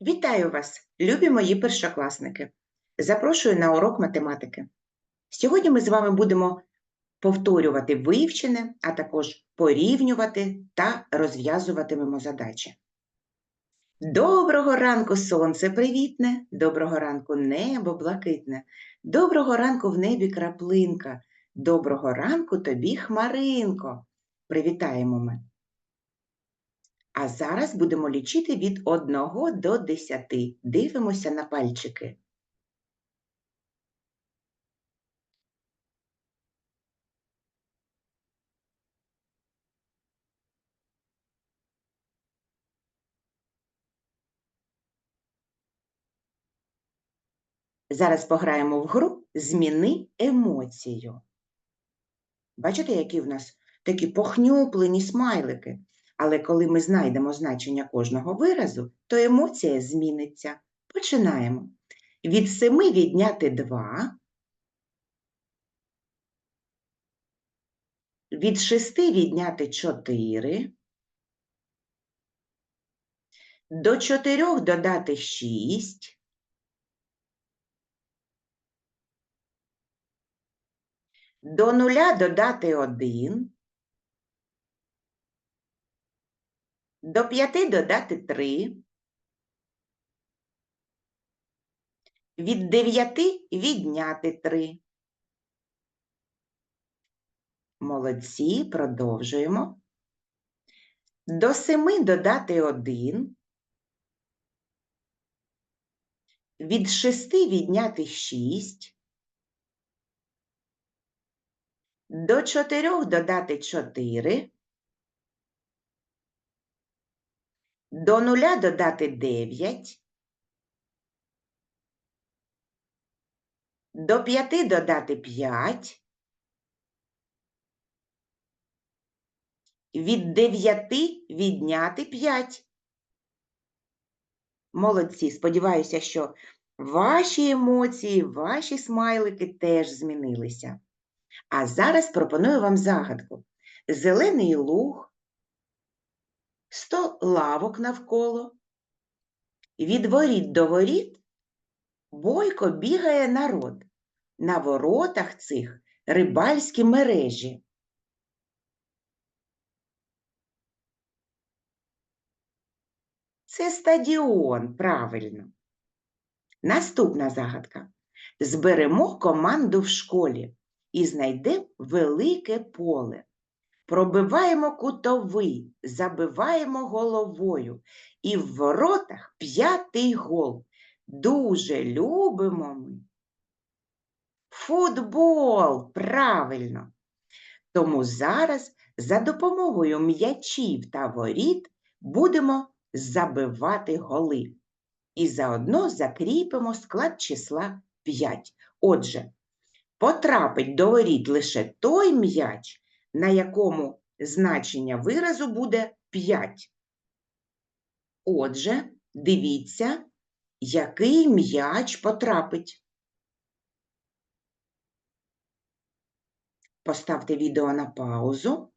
Вітаю вас, любі мої першокласники! Запрошую на урок математики. Сьогодні ми з вами будемо повторювати вивчене, а також порівнювати та розв'язуватимемо задачі. Доброго ранку, сонце привітне, доброго ранку небо блакитне, доброго ранку в небі краплинка, доброго ранку тобі хмаринко. Привітаємо ми. А зараз будемо лічити від 1 до 10. Дивимося на пальчики. Зараз пограємо в гру Зміни емоцію. Бачите, які в нас такі похнюплені смайлики? Але коли ми знайдемо значення кожного виразу, то емоція зміниться. Починаємо. Від 7 відняти 2. Від 6 відняти 4. До 4 додати 6. До нуля додати 1. До 5 додати 3. Від 9 відняти 3. Молодці, продовжуємо. До 7 додати 1. Від 6 відняти 6. До 4 додати 4. До нуля додати 9. До 5 додати 5. Від 9 відняти 5. Молодці, сподіваюся, що ваші емоції, ваші смайлики теж змінилися. А зараз пропоную вам загадку. Зелений луг, сто лавок навколо. Від воріт до воріт бойко бігає народ. На воротах цих рибальські мережі. Це стадіон, правильно. Наступна загадка. Зберемо команду в школі і знайдемо велике поле. Пробиваємо кутовий, забиваємо головою, і в воротах п'ятий гол. Дуже любимо ми. Футбол, правильно. Тому зараз за допомогою м'ячів та воріт будемо забивати голи. І заодно закріпимо склад числа 5. Отже, потрапить до воріт лише той м'яч, на якому значення виразу буде 5. Отже, дивіться, який м'яч потрапить. Поставте відео на паузу.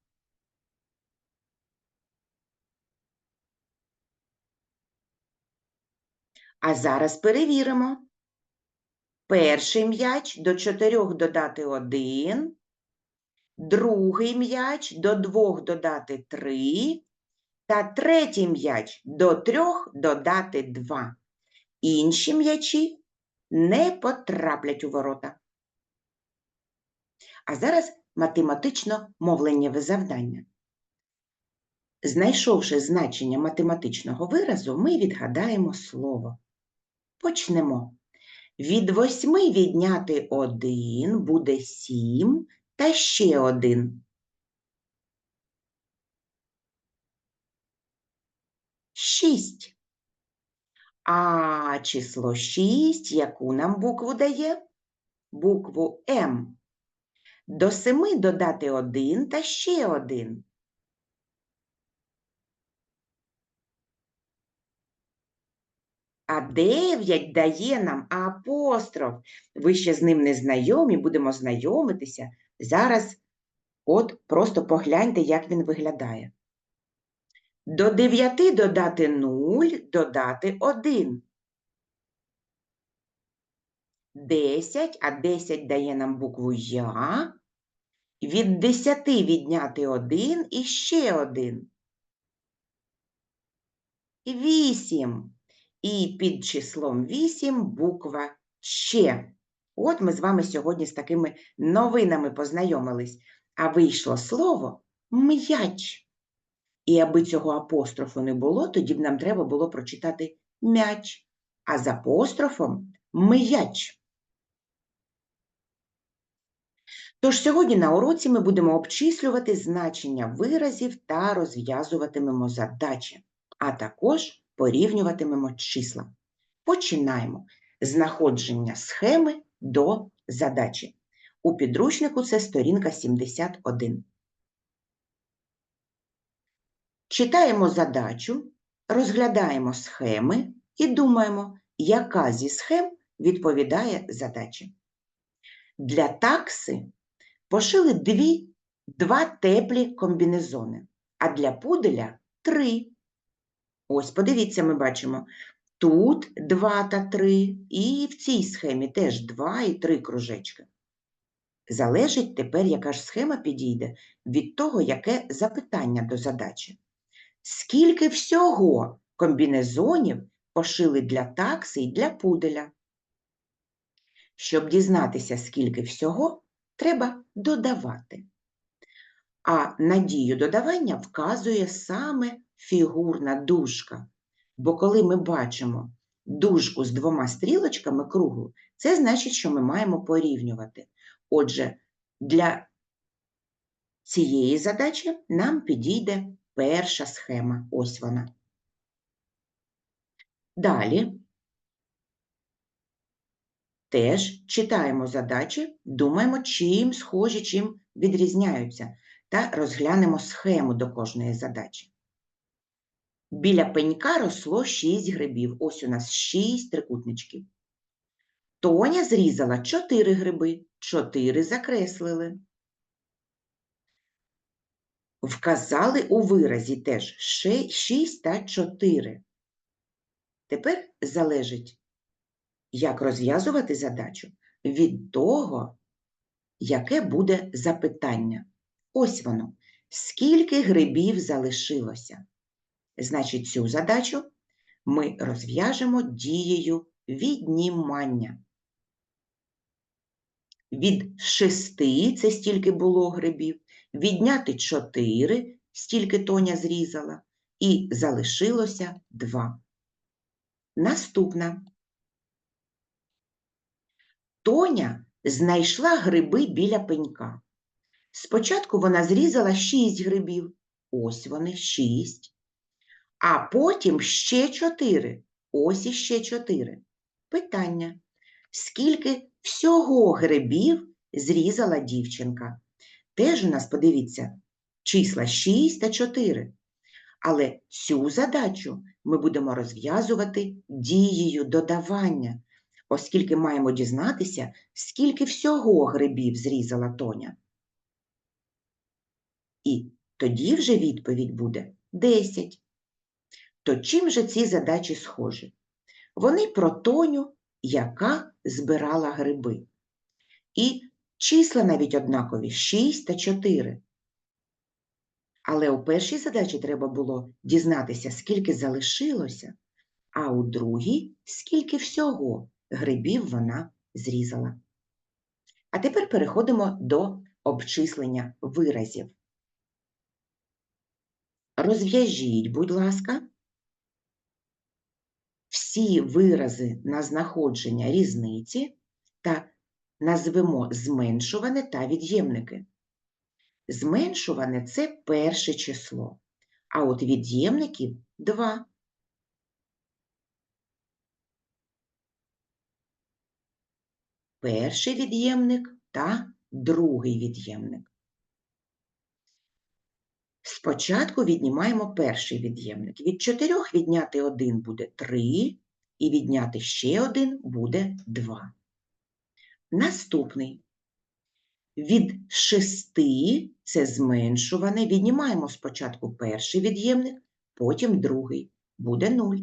А зараз перевіримо. Перший м'яч до 4 додати 1, другий м'яч до 2 додати 3, та третій м'яч до 3 додати 2. Інші м'ячі не потраплять у ворота. А зараз математично мовленнєве завдання. Знайшовши значення математичного виразу, ми відгадаємо слово. Почнемо. Від восьми відняти один буде сім та ще один. Шість. А число шість яку нам букву дає? Букву М. До семи додати один та ще один. А 9 дає нам апостроф. Ви ще з ним не знайомі, будемо знайомитися. Зараз от просто погляньте, як він виглядає. До 9 додати 0 0 додати 1. 10, а 10 дає нам букву Я. Від 10 відняти 1 і ще 1. 8. І під числом 8 буква Ще. От ми з вами сьогодні з такими новинами познайомились. А вийшло слово м'яч. І аби цього апострофу не було, тоді б нам треба було прочитати м'яч, а з апострофом м'яч. Тож сьогодні на уроці ми будемо обчислювати значення виразів та розв'язуватимемо задачі, а також порівнюватимемо числа. Починаємо знаходження схеми до задачі. У підручнику це сторінка 71. Читаємо задачу, розглядаємо схеми і думаємо, яка зі схем відповідає задачі. Для такси пошили дві, два теплі комбінезони, а для пуделя три. Ось, подивіться, ми бачимо, тут два та три, і в цій схемі теж два і три кружечки. Залежить тепер, яка ж схема підійде від того, яке запитання до задачі. Скільки всього комбінезонів пошили для такси і для пуделя? Щоб дізнатися, скільки всього, треба додавати. А надію додавання вказує саме фігурна дужка. Бо коли ми бачимо дужку з двома стрілочками круглу, це значить, що ми маємо порівнювати. Отже, для цієї задачі нам підійде перша схема. Ось вона. Далі теж читаємо задачі, думаємо, чим схожі, чим відрізняються, та розглянемо схему до кожної задачі. Біля пенька росло 6 грибів. Ось у нас 6 трикутничків. Тоня зрізала 4 гриби, 4 закреслили. Вказали у виразі теж 6 та 4. Тепер залежить, як розв'язувати задачу від того, яке буде запитання. Ось воно. Скільки грибів залишилося? Значить, цю задачу ми розв'яжемо дією віднімання. Від шести це стільки було грибів, відняти чотири, стільки Тоня зрізала, і залишилося два. Наступна. Тоня знайшла гриби біля пенька. Спочатку вона зрізала шість грибів. Ось вони шість. А потім ще чотири. Ось іще чотири. Питання. Скільки всього грибів зрізала дівчинка? Теж у нас, подивіться, числа 6 та 4. Але цю задачу ми будемо розв'язувати дією додавання, оскільки маємо дізнатися, скільки всього грибів зрізала Тоня. І тоді вже відповідь буде 10. То чим же ці задачі схожі? Вони про Тоню, яка збирала гриби. І числа навіть однакові 6 та 4. Але у першій задачі треба було дізнатися, скільки залишилося, а у другій скільки всього грибів вона зрізала. А тепер переходимо до обчислення виразів. Розв'яжіть, будь ласка, всі вирази на знаходження різниці та назвемо зменшуване та від'ємники. Зменшуване це перше число, а от від'ємників два. Перший від'ємник та другий від'ємник. Спочатку віднімаємо перший від'ємник. Від 4 відняти 1 буде 3, і відняти ще 1 буде 2. Наступний. Від 6 це зменшуване. Віднімаємо спочатку перший від'ємник, потім другий. буде 0.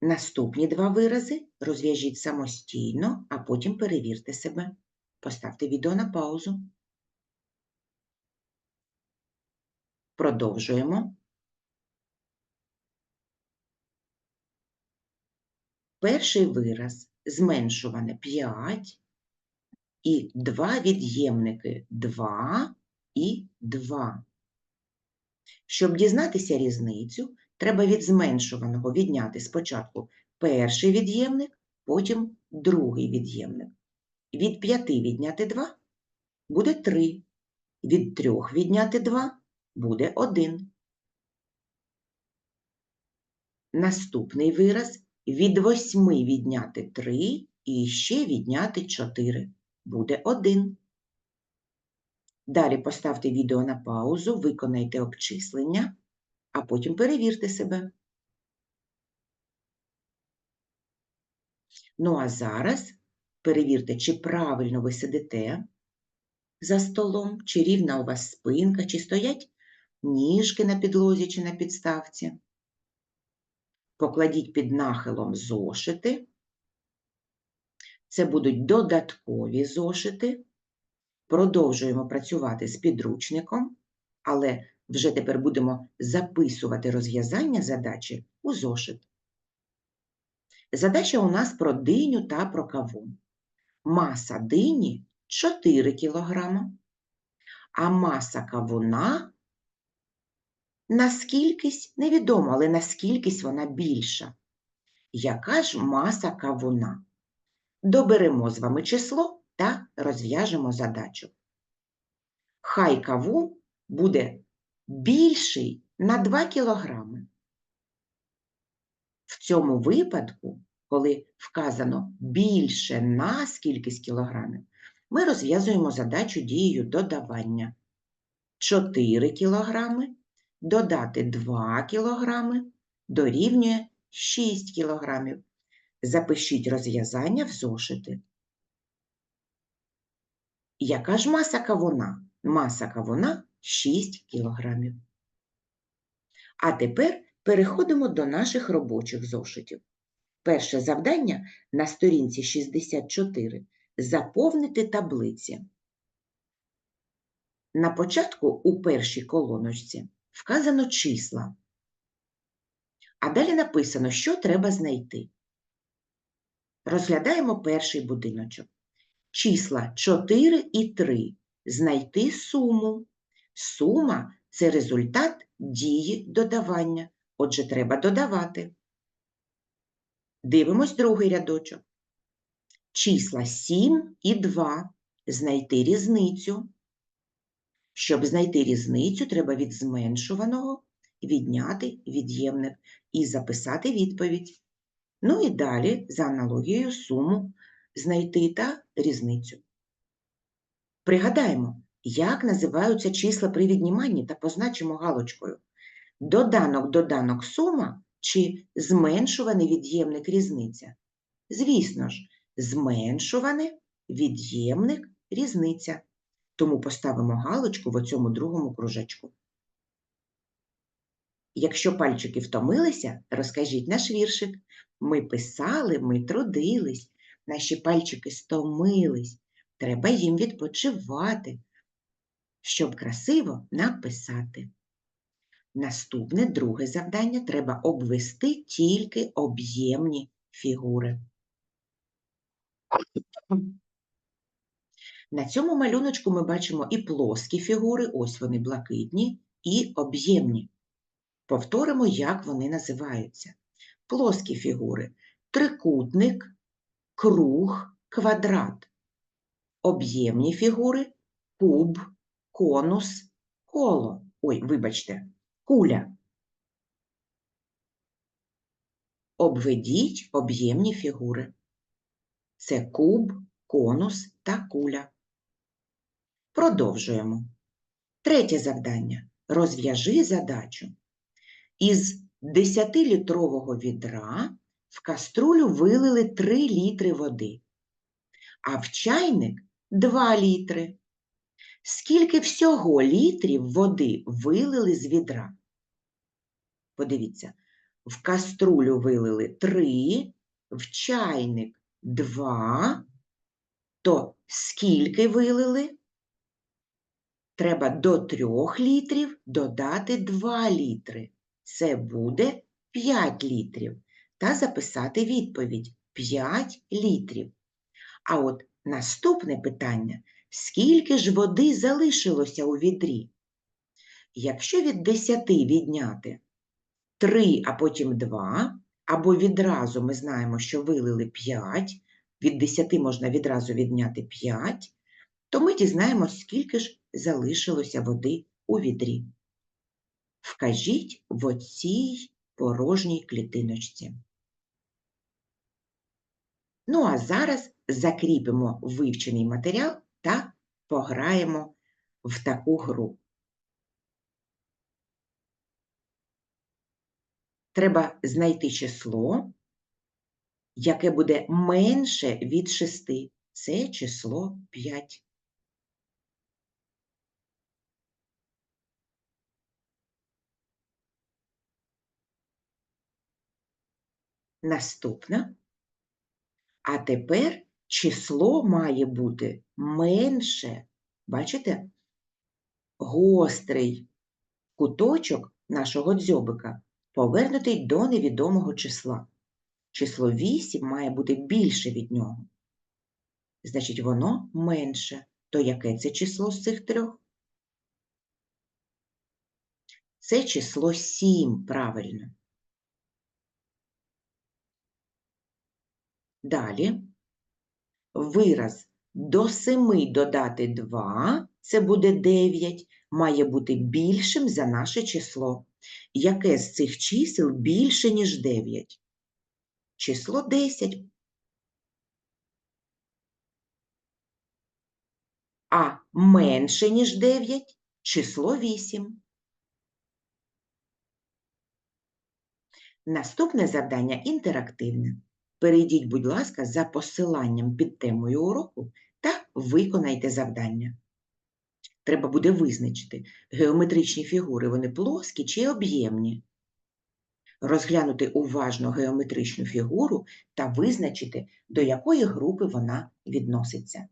Наступні два вирази розв'яжіть самостійно, а потім перевірте себе. Поставте відео на паузу. Продовжуємо. Перший вираз зменшуване 5 і два від'ємники 2 і 2. Щоб дізнатися різницю, треба від зменшуваного відняти спочатку перший від'ємник, потім другий від'ємник. Від 5 відняти 2 буде 3. Від 3 відняти 2 буде 1. Наступний вираз від 8 відняти 3 і ще відняти 4 буде 1. Далі поставте відео на паузу, виконайте обчислення, а потім перевірте себе. Ну а зараз перевірте, чи правильно ви сидите за столом, чи рівна у вас спинка, чи стоять ніжки на підлозі чи на підставці. Покладіть під нахилом зошити. Це будуть додаткові зошити. Продовжуємо працювати з підручником, але вже тепер будемо записувати розв'язання задачі у зошит. Задача у нас про диню та про кавун. Маса дині 4 кг, а маса кавуна наскількись, невідомо, але наскількись вона більша. Яка ж маса кавуна? Доберемо з вами число та розв'яжемо задачу. Хай кавун буде більший на 2 кілограми. В цьому випадку, коли вказано більше на скількись кілограмів, ми розв'язуємо задачу дією додавання. 4 кілограми додати 2 кілограми дорівнює 6 кілограмів. Запишіть розв'язання в зошити. Яка ж маса кавуна? Маса кавуна 6 кілограмів. А тепер переходимо до наших робочих зошитів. Перше завдання на сторінці 64 заповнити таблиці. На початку у першій колоночці вказано числа, а далі написано, що треба знайти. Розглядаємо перший будиночок. Числа 4 і 3. Знайти суму. Сума це результат дії додавання. Отже, треба додавати. Дивимось другий рядочок. Числа 7 і 2. Знайти різницю. Щоб знайти різницю, треба від зменшуваного відняти від'ємник і записати відповідь. Ну і далі, за аналогією, суму знайти та різницю. Пригадаємо, як називаються числа при відніманні та позначимо галочкою. Доданок доданок сума чи зменшуваний від'ємник різниця? Звісно ж, зменшуваний від'ємник різниця. Тому поставимо галочку в оцьому другому кружечку. Якщо пальчики втомилися, розкажіть наш віршик. Ми писали, ми трудились, наші пальчики стомились. Треба їм відпочивати, щоб красиво написати. Наступне друге завдання треба обвести тільки об'ємні фігури. На цьому малюночку ми бачимо і плоскі фігури, ось вони блакитні, і об'ємні. Повторимо, як вони називаються. Плоскі фігури трикутник, круг, квадрат. Об'ємні фігури куб, конус, коло. Ой, вибачте, куля. Обведіть об'ємні фігури. Це куб, конус та куля. Продовжуємо. Третє завдання. Розв'яжи задачу. Із 10-літрового відра в каструлю вилили 3 літри води, а в чайник 2 літри. Скільки всього літрів води вилили з відра? Подивіться, в каструлю вилили 3, в чайник 2, то скільки вилили? Треба до 3 літрів додати 2 літри. Це буде 5 літрів. Та записати відповідь 5 літрів. А от наступне питання: скільки ж води залишилося у відрі? Якщо від 10 відняти 3, а потім 2, або відразу ми знаємо, що вилили 5, від 10 можна відразу відняти 5, то ми дізнаємось, скільки ж залишилося води у відрі. Вкажіть в оцій порожній клітиночці. Ну, а зараз закріпимо вивчений матеріал та пограємо в таку гру. Треба знайти число, яке буде менше від 6. Це число 5. Наступна. А тепер число має бути менше. Бачите? Гострий куточок нашого дзьобика повернутий до невідомого числа. Число 8 має бути більше від нього. Значить, воно менше. То яке це число з цих трьох? Це число 7, правильно. Далі вираз до 7 додати 2, це буде 9, має бути більшим за наше число. Яке з цих чисел більше, ніж 9? Число 10. А менше, ніж 9 – число 8. Наступне завдання інтерактивне. Перейдіть, будь ласка, за посиланням під темою уроку та виконайте завдання. Треба буде визначити, геометричні фігури вони плоскі чи об'ємні. Розглянути уважно геометричну фігуру та визначити, до якої групи вона відноситься.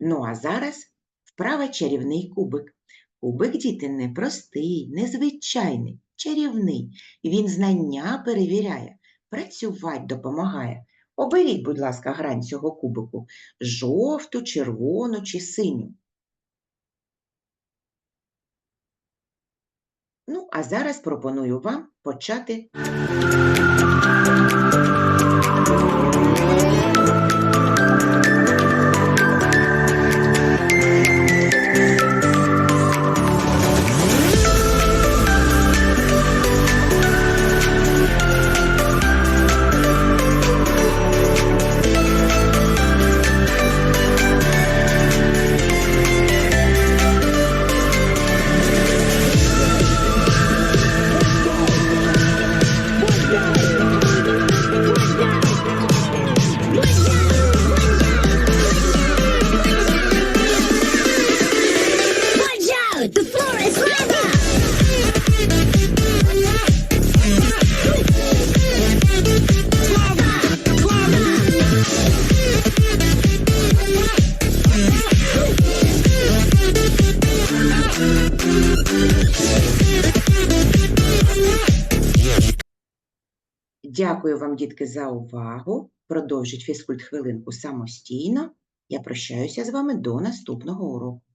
Ну а зараз вправа чарівний кубик. Кубик, діти, не простий, незвичайний, чарівний. Він знання перевіряє, працювати допомагає. Оберіть, будь ласка, грань цього кубику жовту, червону чи синю. Ну, а зараз пропоную вам почати. Дякую вам, дітки, за увагу. Продовжіть фізкульт хвилинку самостійно. Я прощаюся з вами до наступного уроку.